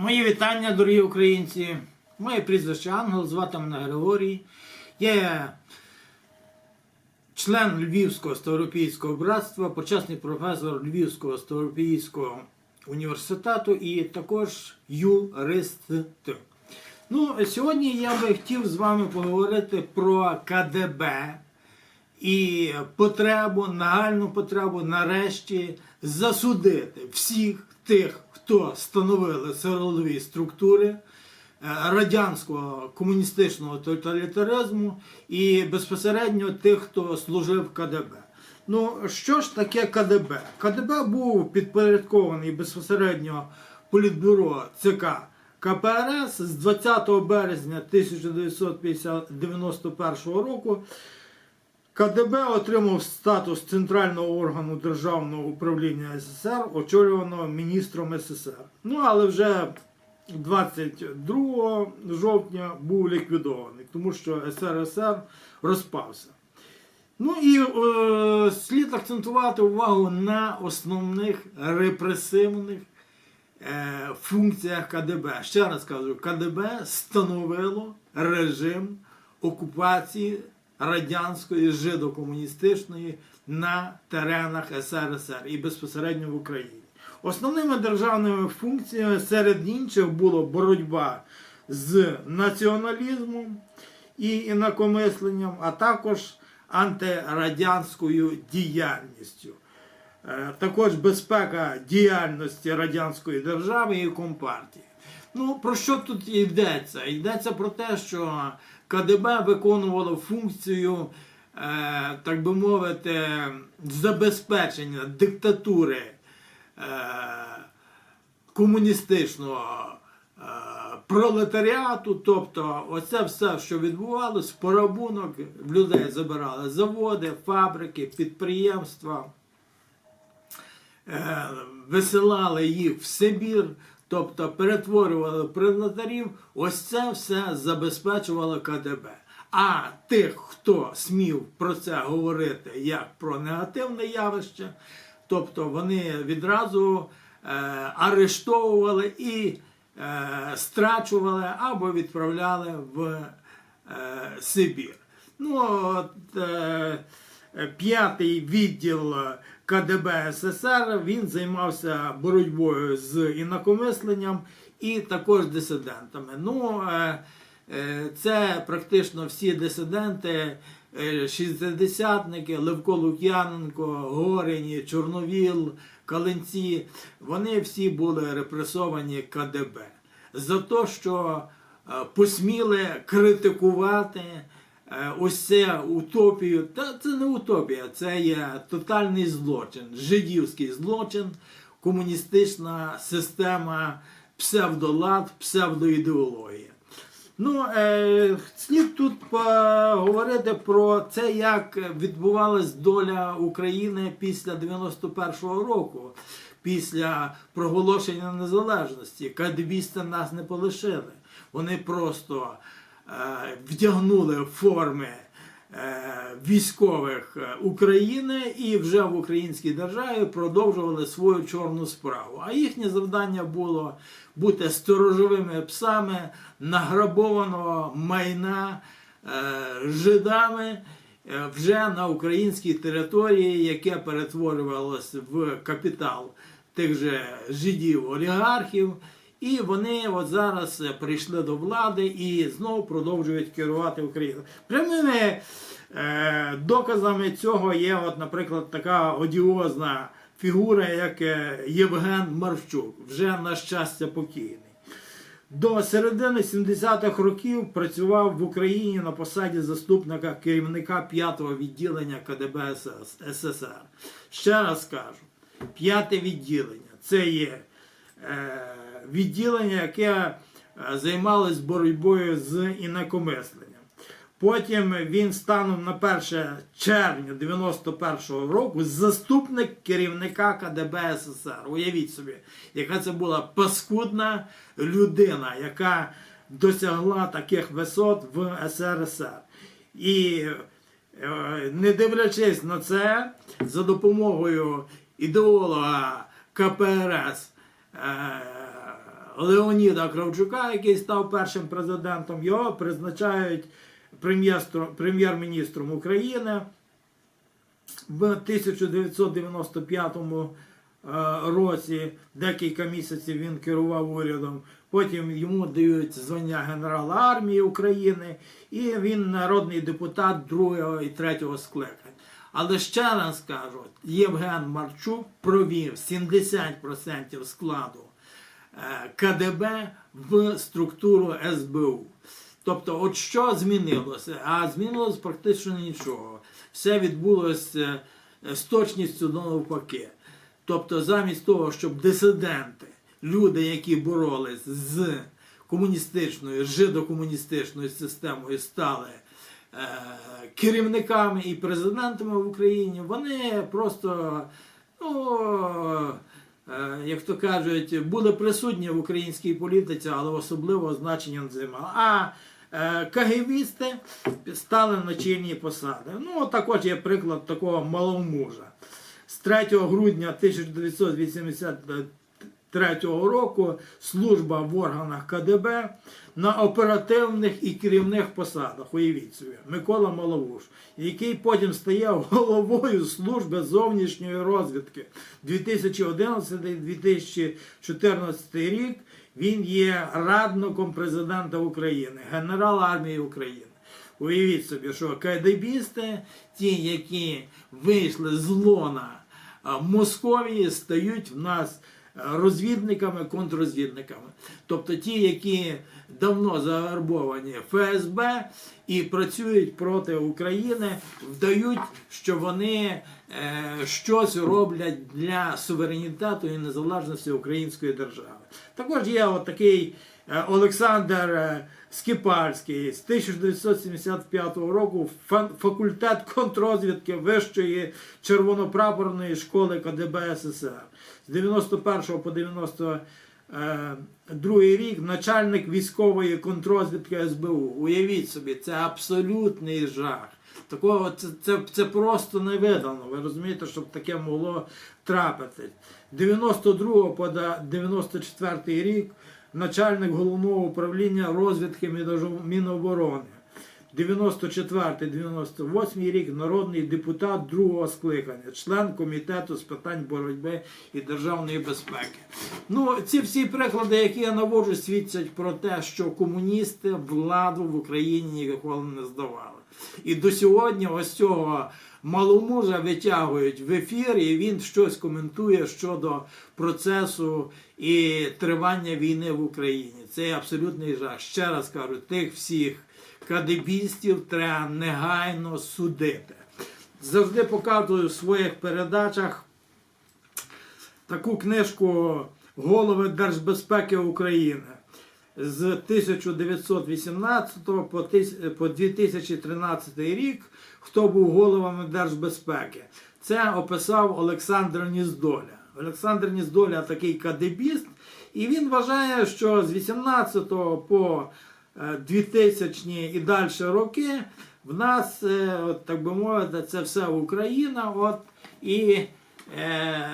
Мої вітання, дорогі українці. Моє прізвище Ангел, звати мене Григорій. Я член Львівського Ставропійського братства, почесний професор Львівського Ставропійського університету і також юрист. Ну, сьогодні я би хотів з вами поговорити про КДБ і потребу, нагальну потребу нарешті засудити всіх тих, хто становили силові структури е, радянського комуністичного тоталітаризму і безпосередньо тих, хто служив КДБ. Ну, що ж таке КДБ? КДБ був підпорядкований безпосередньо політбюро ЦК КПРС з 20 березня 1991 року. КДБ отримав статус центрального органу державного управління СССР, очолюваного міністром СССР. Ну але вже 22 жовтня був ліквідований, тому що СРСР розпався. Ну і е, слід акцентувати увагу на основних репресивних е, функціях КДБ. Ще раз кажу, КДБ становило режим окупації радянської жидокомуністичної на теренах СРСР і безпосередньо в Україні. Основними державними функціями серед інших було боротьба з націоналізмом і інакомисленням, а також антирадянською діяльністю. Е, Також безпека діяльності радянської держави і компартії. Ну, про що тут йдеться? Йдеться про те, що КДБ виконувало функцію, е, так би мовити, забезпечення диктатури е, комуністичного е, пролетаріату. Тобто, оце все, що відбувалось, порабунок людей забирали заводи, фабрики, підприємства. Висилали їх в Сибір, тобто перетворювали пролетарів, ось це все забезпечувало КДБ. А тих, хто смів про це говорити як про негативне явище, тобто вони відразу е, арештовували і е, страчували або відправляли в е, Сибір. Ну, от, е, п'ятий відділ КДБ СССР він займався боротьбою з інакомисленням і також дисидентами. Ну, е, е, це практично всі дисиденти, е, шістдесятники, Левко Лук'яненко, Горені, Чорновіл, Калинці. Вони всі були репресовані КДБ за те, що посміли критикувати. Е, Ось це утопію, та це не утопія, це є тотальний злочин, жидівський злочин, комуністична система псевдолад, псевдоідеологія. Ну, е, слід тут поговорити про це, як відбувалась доля України після 91-го року, після проголошення незалежності. Кадебісти нас не полишили. Вони просто вдягнули форми е, військових е, України і вже в українській державі продовжували свою чорну справу. А їхнє завдання було бути сторожовими псами награбованого майна е, жидами. е, Вже на українській території, яке перетворювалось в капітал тих же жидів-олігархів, і вони от зараз е, прийшли до влади і знову продовжують керувати Україною. Прямими е, доказами цього є, от, наприклад, така одіозна фігура, як е, Євген Марчук, вже на щастя покійний. До середини 70-х років працював в Україні на посаді заступника керівника 5-го відділення КДБ СССР. Ще раз кажу, п'яте відділення це є е, відділення, яке е, займалось боротьбою з інакомисленням. Потім він станом на 1 червня 91-го року заступник керівника КДБ СССР. Уявіть собі, яка це була паскудна людина, яка досягла таких висот в СРСР. І е, не дивлячись на це, за допомогою ідеолога КПРС е, Леоніда Кравчука, який став першим президентом, його призначають прем'єр-міністром України в 1995 е, році. Декілька місяців він керував урядом. Потім йому дають звання генерала армії України, і він народний депутат другого і третього скликань. Але ще раз кажу, Євген Марчук провів 70% складу КДБ в структуру СБУ. Тобто, от що змінилося? А змінилось практично нічого. Все відбулося е, з точністю до навпаки. Тобто, замість того, щоб дисиденти, люди, які боролись з комуністичною, жидокомуністичною системою, стали е, керівниками і президентами в Україні, вони просто, ну, е, як то кажуть, були присутні в українській політиці, але особливого значення не займали. А е, КГБісти стали на чільні посади. Ну, також є приклад такого маломужа. З 3 грудня 1983 року служба в органах КДБ на оперативних і керівних посадах. Уявіть собі, Микола Маловуш, який потім стає головою служби зовнішньої розвідки 2011-2014 рік. Він є радником президента України, генерал армії України. Уявіть собі, що кайдебісти, ті, які вийшли з лона Московії, стають в нас розвідниками, контррозвідниками. Тобто ті, які давно завербовані ФСБ і працюють проти України, вдають, що вони е, щось роблять для суверенітету і незалежності української держави. Також є от такий е, Олександр е, Скіпальський з 1975 року фа- факультет контррозвідки Вищої червонопрапорної школи КДБ СССР. З 91 по 92 рік начальник військової контррозвідки СБУ. Уявіть собі, це абсолютний жах. Такого це, це, це просто не видано. Ви розумієте, щоб таке могло трапити. 92 по 94 рік начальник головного управління розвідки Міноборони. 94-98 рік народний депутат другого скликання, член комітету з питань боротьби і державної безпеки. Ну, ці всі приклади, які я наводжу, свідчать про те, що комуністи владу в Україні ніколи не здавали. І до сьогодні ось цього маломужа витягують в ефір, і він щось коментує щодо процесу і тривання війни в Україні. Це абсолютний жах. Ще раз кажу, тих всіх кадебістів треба негайно судити. Завжди показую в своїх передачах таку книжку Голови Держбезпеки України з 1918 по 2013 рік, хто був головами Держбезпеки. Це описав Олександр Ніздоля. Олександр Ніздоля такий кадебіст, і він вважає, що з 18 по е, 2000 і далі роки в нас, е, от, так би мовити, це все Україна. От, і е,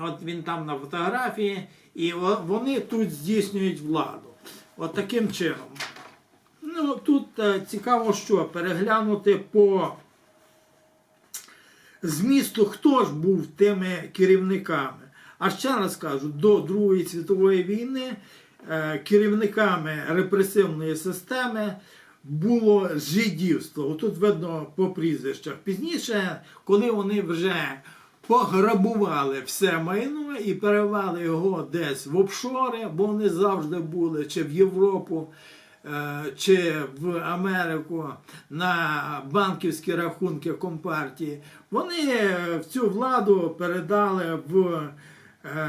от він там на фотографії, і вони тут здійснюють владу. От таким чином. Ну, тут е, цікаво, що переглянути по змісту, хто ж був тими керівниками. А ще раз кажу, до Другої світової війни е, керівниками репресивної системи було жидівство. Тут видно по прізвищах. Пізніше, коли вони вже пограбували все майно і перевели його десь в офшори, бо вони завжди були чи в Європу, е, чи в Америку на банківські рахунки Компартії, вони цю владу передали в е, е,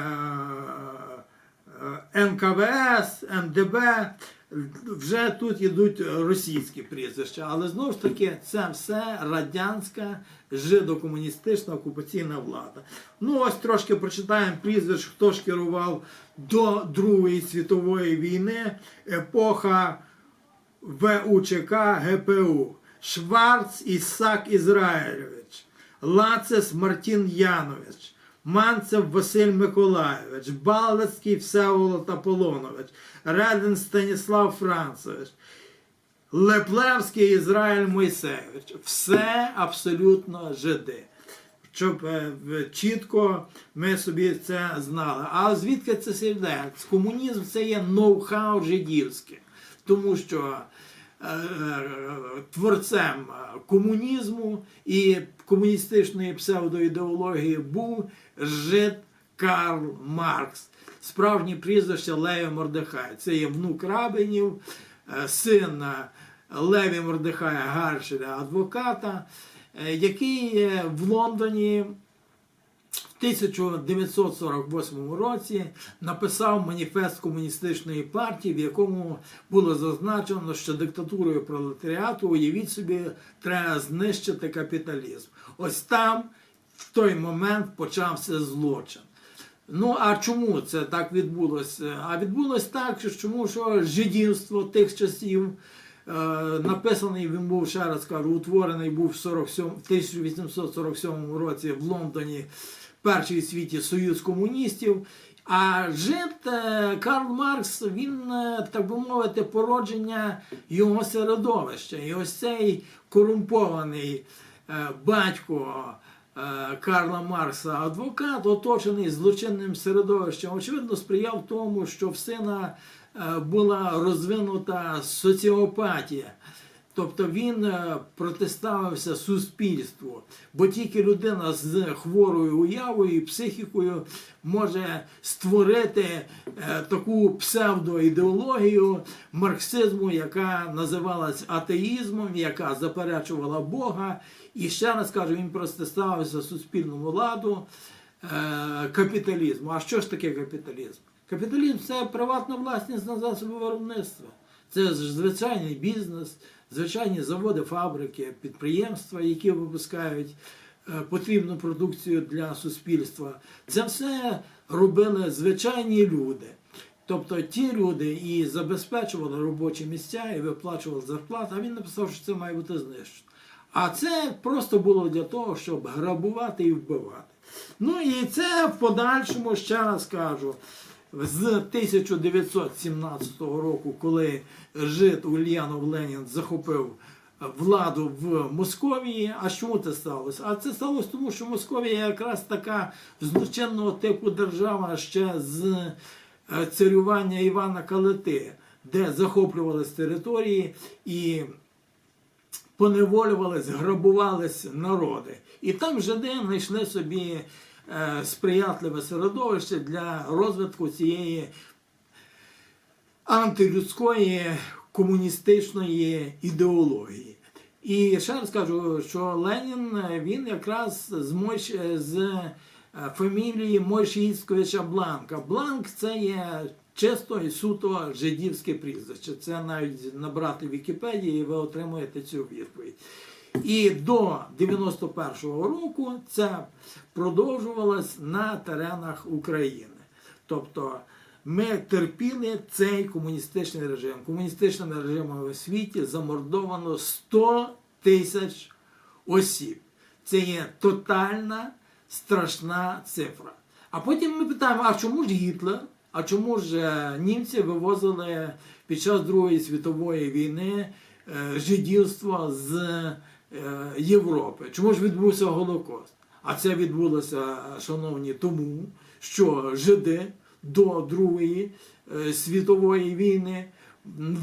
НКВС, НДБ. Вже тут йдуть російські прізвища, але знову ж таки це все радянська жидокомуністична окупаційна влада. Ну ось трошки прочитаємо прізвищ, хто ж керував до Другої світової війни, епоха ВУЧК ГПУ. Шварц Ісак Ізраїльович, Лацес Мартін Янович, Манцев Василь Миколайович, Балицький Всеволод Аполонович, Реден Станіслав Францевич, Леплевський Ізраїль Мойсевич. Все абсолютно жиди. Щоб е, чітко ми собі це знали. А звідки це все? Комунізм це є ноу-хау жидівське. Тому що творцем е, комунізму і комуністичної псевдоідеології був жид Карл Маркс. Справжнє прізвище Леві Мордехай. Це є внук рабинів, е, син е, Леві Мордехая Гаршеля, адвоката, який в Лондоні в 1948 році написав маніфест комуністичної партії, в якому було зазначено, що диктатурою пролетаріату, уявіть собі, треба знищити капіталізм. Ось там в той момент почався злочин. Ну а чому це так відбулося? А відбулося так, що чому що жидівство тих часів. е, Написаний він був, ще раз кажу, утворений був в 47, в 1847 році в Лондоні перший світі Союз комуністів. А жит е, Карл Маркс, він, е, так би мовити, породження його середовища. І ось цей корумпований е, батько Карла Маркса, адвокат, оточений злочинним середовищем, очевидно, сприяв тому, що в сина була розвинута соціопатія. Тобто він е, протиставився суспільству, бо тільки людина з хворою уявою і психікою може створити е, таку псевдоідеологію марксизму, яка називалась атеїзмом, яка заперечувала Бога. І ще раз кажу, він протиставився суспільному ладу е, капіталізму. А що ж таке капіталізм? Капіталізм це приватна власність на засоби виробництва. Це звичайний бізнес, звичайні заводи, фабрики, підприємства, які випускають е, потрібну продукцію для суспільства. Це все робили звичайні люди. Тобто ті люди і забезпечували робочі місця, і виплачували зарплату, а він написав, що це має бути знищено. А це просто було для того, щоб грабувати і вбивати. Ну і це в подальшому, ще раз кажу, з 1917 року, коли жит Ульянов Ленін захопив владу в Московії. А чому це сталося? А це сталося тому, що Московія якраз така злочинного типу держава ще з е, царювання Івана Калити, де захоплювались території і поневолювались, грабувались народи. І там жиди знайшли собі е, сприятливе середовище для розвитку цієї антилюдської комуністичної ідеології. І ще раз кажу, що Ленін е, він якраз з Мойш... з е, фамілії Мойшійськовича Бланка. Бланк це є чисто і суто жидівське прізвище. Це навіть набрати в Вікіпедії, і ви отримуєте цю відповідь. І до 91-го року це продовжувалось на теренах України. Тобто ми терпіли цей комуністичний режим. Комуністичним режимом у світі замордовано 100 тисяч осіб. Це є тотальна страшна цифра. А потім ми питаємо: а чому ж Гітлер? А чому ж е, німці вивозили під час Другої світової війни е, жидівство з Європи? Чому ж відбувся Голокост? А це відбулося, шановні, тому, що жиди до Другої е, світової війни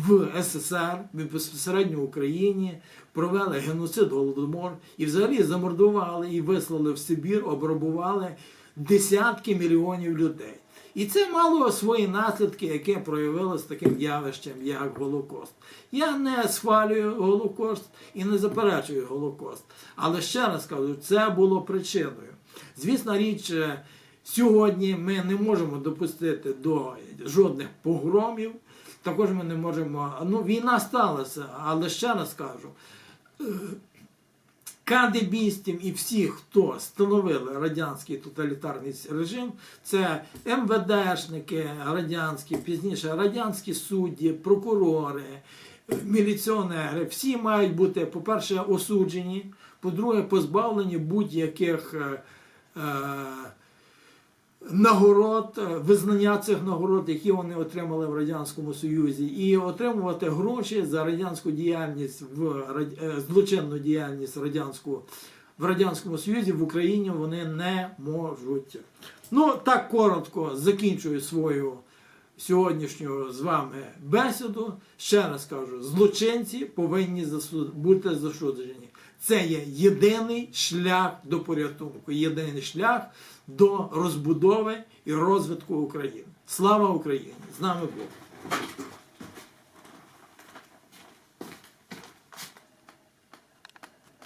в СССР, безпосередньо в Україні, провели геноцид Голодомор і взагалі замордували і вислали в Сибір, обрабували десятки мільйонів людей. І це мало свої наслідки, яке проявилося таким явищем, як Голокост. Я не схвалюю Голокост і не заперечую Голокост. Але ще раз кажу, це було причиною. Звісна річ, е, сьогодні ми не можемо допустити до жодних погромів. Також ми не можемо. Ну, війна сталася, але ще раз кажу. Кадебістів і всіх, хто становили радянський тоталітарний режим, це МВДшники радянські, пізніше радянські судді, прокурори, міліціонери, всі мають бути, по-перше, осуджені, по-друге, позбавлені будь-яких е, е, нагород, е, визнання цих нагород, які вони отримали в Радянському Союзі, і отримувати гроші за радянську діяльність в е, злочинну діяльність радянську в Радянському Союзі в Україні вони не можуть. Ну, так коротко закінчую свою сьогоднішню з вами бесіду. Ще раз кажу: злочинці повинні бути засуджені. Це є єдиний шлях до порятунку, єдиний шлях до розбудови і розвитку України. Слава Україні! З нами Бог!